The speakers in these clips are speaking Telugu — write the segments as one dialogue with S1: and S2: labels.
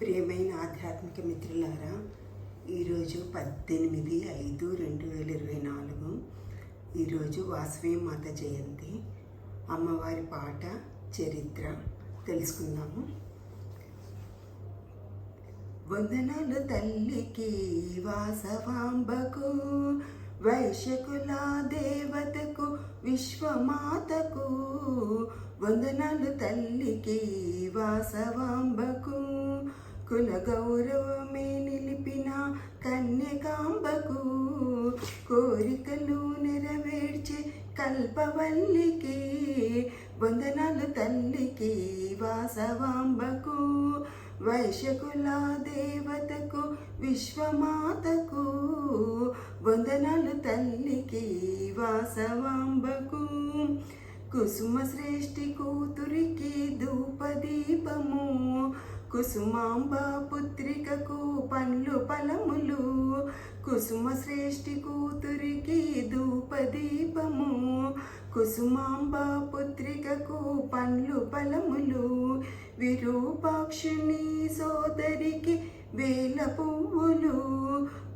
S1: ప్రియమైన ఆధ్యాత్మిక మిత్రులారా ఈరోజు పద్దెనిమిది ఐదు రెండు వేల ఇరవై నాలుగు ఈరోజు వాసవి మాత జయంతి అమ్మవారి పాట చరిత్ర తెలుసుకుందాము. వందనాలు తల్లికి వాసవాంబకు వైశకుల దేవతకు విశ్వమాతకు వందనాలు తల్లికి వాసవాంబకు కుల గౌరవమే నిలిపిన కన్యకాంబకు కోరికలు నెరవేర్చే కల్పవల్లికి వందనాలు తల్లికి వాసవాంబకు వైశకుల దేవతకు విశ్వమాతకు వందనాలు తల్లికి వాసవాంబకు. కుసుమ శ్రేష్ఠి కూతురికి ధూపదీపము కుసుమాంబ పుత్రికకు పండ్లు ఫలములు కుసుమ శ్రేష్ఠి కూతురికి ధూపదీపము కుసుమాంబ పుత్రికకు పండ్లు ఫలములు విరూపాక్షుని సోదరికి వేల పువ్వులు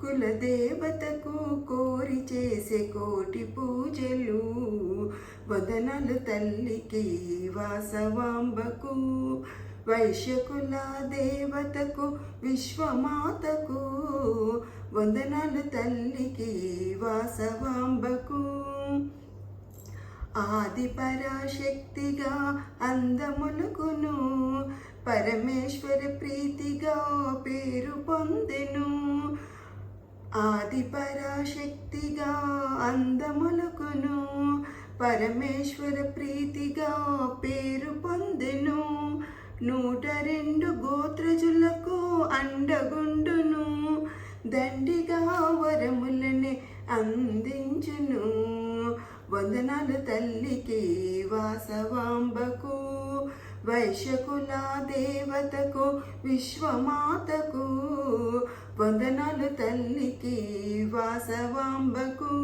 S1: కులదేవతకు కోరి చేసే కోటి పూజలు. వదనలు తల్లికి వాసవాంబకు వైశ్యకుల దేవతకు విశ్వమాతకు వందనాలు తల్లికి వాసవాంబకు. ఆది పరాశక్తిగా అందములుకును పరమేశ్వర ప్రీతిగా పేరు పొందెను. ఆది పరాశక్తిగా అందములకును పరమేశ్వర ప్రీతిగా పేరు పొందెను. నూట రెండు గోత్రజులకు అండగుండును. దండిగా వరములనే అందించును. వందనాలు తల్లికి వాసవాంబకు వైశకుల దేవతకు విశ్వమాతకు. వందనాలు తల్లికి వాసవాంబకు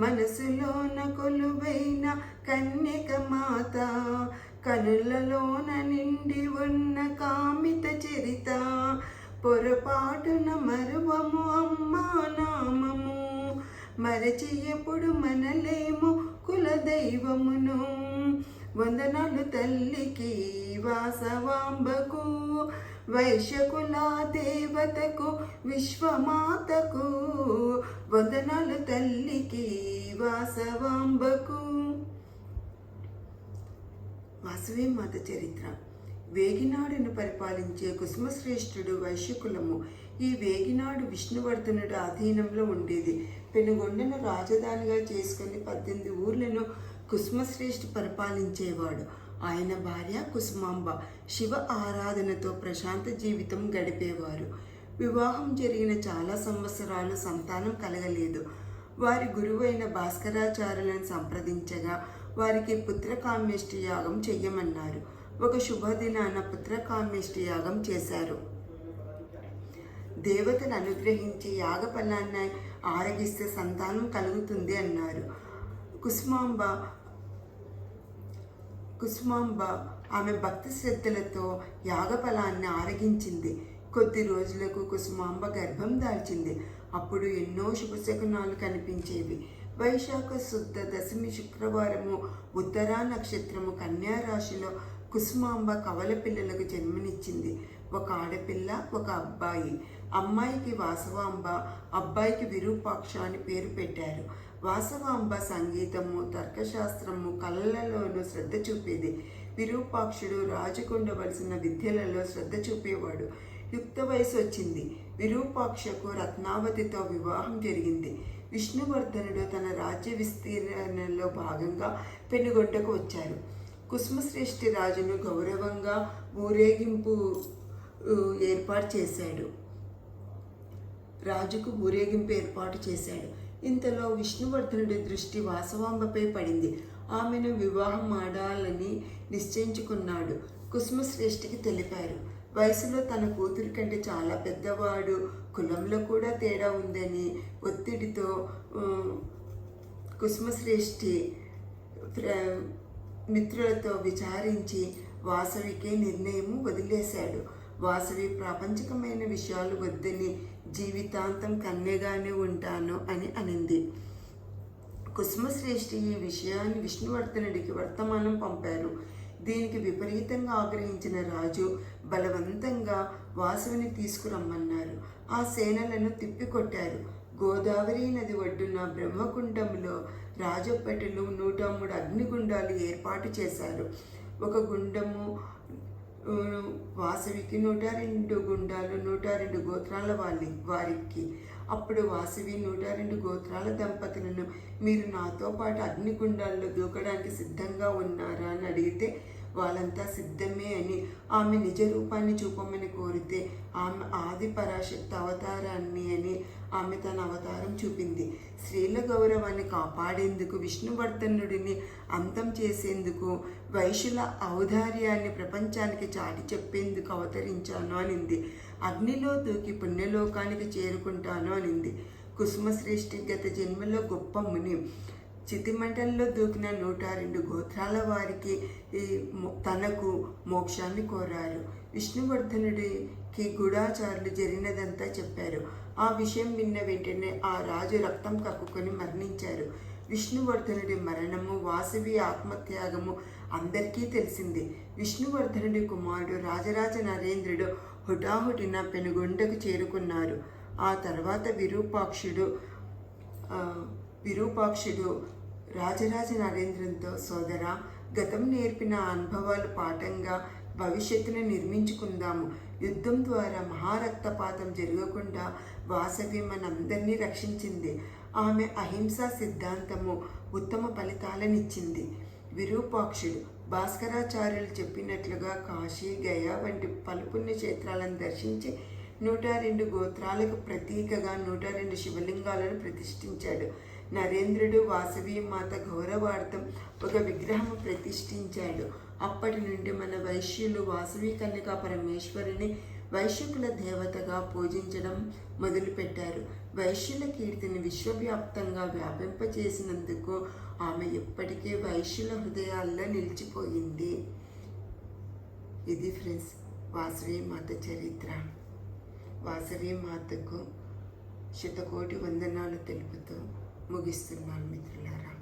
S1: మనసులోన కొలువైన కన్యక మాత కనులలోన నిండి ఉన్న కామిత చరిత. పొరపాటున మరువము అమ్మా నామము. మరచి ఎప్పుడు మనలేము కులదైవమును. వందనాలు తల్లికి వాసవాంబకు. వైశ్యకుల దేవతకు విశ్వమాతకు. వందనాలు తల్లికి వాసవాంబకు. వాసవి మాత చరిత్ర. వేగినాడును పరిపాలించే కుసుమశ్రేష్ఠుడు వైశ్యకులము. ఈ వేగినాడు విష్ణువర్ధనుడు ఆధీనంలో ఉండేది. పెనుగొండను రాజధానిగా చేసుకుని పద్దెనిమిది ఊర్లను కుసుమశ్రేష్ఠి పరిపాలించేవాడు. ఆయన భార్య కుసుమాంబ శివ ఆరాధనతో ప్రశాంత జీవితం గడిపేవారు. వివాహం జరిగిన చాలా సంవత్సరాలు సంతానం కలగలేదు. వారి గురువైన భాస్కరాచార్యులను సంప్రదించగా వారికి పుత్రకామేష్టి యాగం చెయ్యమన్నారు. ఒక శుభదినాన పుత్రకామేష్టి యాగం చేశారు. దేవతను అనుగ్రహించి యాగ ఫలాన్ని ఆరగిస్తే సంతానం కలుగుతుంది అన్నారు. కుసుమాంబ కుసుమాంబ ఆమె భక్తి శ్రద్ధలతో యాగఫలాన్ని ఆరగించింది. కొద్ది రోజులకు కుసుమాంబ గర్భం దాల్చింది. అప్పుడు ఎన్నో శుభశకునాలు కనిపించేవి. వైశాఖ శుద్ధ దశమి శుక్రవారము ఉత్తరా నక్షత్రము కన్యా రాశిలో కుసుమాంబ కవల పిల్లలకు జన్మనిచ్చింది. ఒక ఆడపిల్ల ఒక అబ్బాయి. అమ్మాయికి వాసవాంబ అబ్బాయికి విరూపాక్ష అని పేరు పెట్టారు. వాసవాంబ సంగీతము తర్కశాస్త్రము కళలలోనూ శ్రద్ధ చూపేది. విరూపాక్షుడు రాజుకుండవలసిన విద్యలలో శ్రద్ధ చూపేవాడు. యుక్త వయసు వచ్చింది. విరూపాక్షకు రత్నావతితో వివాహం జరిగింది. విష్ణువర్ధనుడు తన రాజ్య విస్తీర్ణలో భాగంగా పెనుగొండకు వచ్చారు. కుసుమశ్రేష్ఠి రాజును గౌరవంగా ఊరేగింపు ఏర్పాటు చేశాడు. రాజుకు ఊరేగింపు ఏర్పాటు చేశాడు. ఇంతలో విష్ణువర్ధనుడి దృష్టి వాసవాంబపై పడింది. ఆమెను వివాహం ఆడాలని నిశ్చయించుకున్నాడు. కుసుమశ్రేష్ఠికి తెలిపారు. వయసులో తన కూతురి కంటే చాలా పెద్దవాడు. కులంలో కూడా తేడా ఉందని ఒత్తిడితో కుసుమశ్రేష్ఠి ప్ర- మిత్రులతో విచారించి వాసవికే నిర్ణయం వదిలేశాడు. వాసవి ప్రాపంచికమైన విషయాలు వద్దని జీవితాంతం కన్నెగానే ఉంటాను అని అనింది. కుసుమశ్రేష్ఠి ఈ విషయాన్ని విష్ణువర్ధనుడికి వర్తమానం పంపారు. దీనికి విపరీతంగా ఆగ్రహించిన రాజు బలవంతంగా వాసవిని తీసుకురమ్మన్నారు. ఆ సేనలను తిప్పికొట్టారు. గోదావరి నది ఒడ్డున బ్రహ్మకుండంలో రాజభటులు నూట మూడు అగ్నిగుండాలు ఏర్పాటు చేశారు. ఒక గుండము వాసవికి నూట రెండు గుండాలు నూట రెండు గోత్రాల వాళ్ళి వారికి. అప్పుడు వాసవి నూట రెండు గోత్రాల దంపతులను మీరు నాతో పాటు అగ్నిగుండాల్లో దూకడానికి సిద్ధంగా ఉన్నారా అని అడిగితే వాళ్ళంతా సిద్ధమే అని ఆమె నిజ రూపాన్ని చూపమని కోరితే ఆమె ఆది పరాశక్తి అవతారాన్ని అని ఆమె తన అవతారం చూపింది. స్త్రీల గౌరవాన్ని కాపాడేందుకు విష్ణువర్ధనుడిని అంతం చేసేందుకు వైశ్యుల ఔదార్యాన్ని ప్రపంచానికి చాటి చెప్పేందుకు అవతరించాను అనింది. అగ్నిలో దూకి పుణ్యలోకానికి చేరుకుంటాను అనింది. కుసుమశ్రేష్ఠి గత జన్మలో గొప్ప ముని. చితిమంటల్లో దూకిన నూట రెండు గోత్రాల వారికి తనకు మోక్షాన్ని కోరారు. విష్ణువర్ధనుడికి గూఢాచారులు జరిగినదంతా చెప్పారు. ఆ విషయం విన్న వెంటనే ఆ రాజు రక్తం కక్కుకొని మరణించారు. విష్ణువర్ధనుడి మరణము వాసవి ఆత్మత్యాగము అందరికీ తెలిసింది. విష్ణువర్ధనుడి కుమారుడు రాజరాజ నరేంద్రుడు హుటాహుటిన పెనుగొండకు చేరుకున్నారు. ఆ తర్వాత విరూపాక్షుడు విరూపాక్షుడు రాజరాజ నరేంద్రంతో సోదర గతం నేర్పిన అనుభవాలు పాఠంగా భవిష్యత్తును నిర్మించుకుందాము. యుద్ధం ద్వారా మహారక్తపాతం జరగకుండా వాసవి మనందరినీ రక్షించింది. ఆమె అహింసా సిద్ధాంతము ఉత్తమ ఫలితాలనిచ్చింది. విరూపాక్షుడు భాస్కరాచార్యులు చెప్పినట్లుగా కాశీ గయా వంటి పలుపుణ్య క్షేత్రాలను దర్శించి నూట రెండు గోత్రాలకు ప్రతీకగా నూట రెండు శివలింగాలను ప్రతిష్ఠించాడు. నరేంద్రుడు వాసవి మాత గౌరవార్థం ఒక విగ్రహం ప్రతిష్ఠించాడు. అప్పటి నుండి మన వైశ్యులు వాసవి కన్యక పరమేశ్వరిని వైశ్యకుల దేవతగా పూజించడం మొదలుపెట్టారు. వైశ్యుల కీర్తిని విశ్వవ్యాప్తంగా వ్యాపింపచేసినందుకు ఆమె ఎప్పటికీ వైశ్యుల హృదయాల్లో నిలిచిపోయింది. ఇది ఫ్రెండ్స్ వాసవి మాత చరిత్ర. వాసవి మాతకు శతకోటి వందనాలు తెలుపుతూ ముగిస్తున్నాను మిత్రులారా.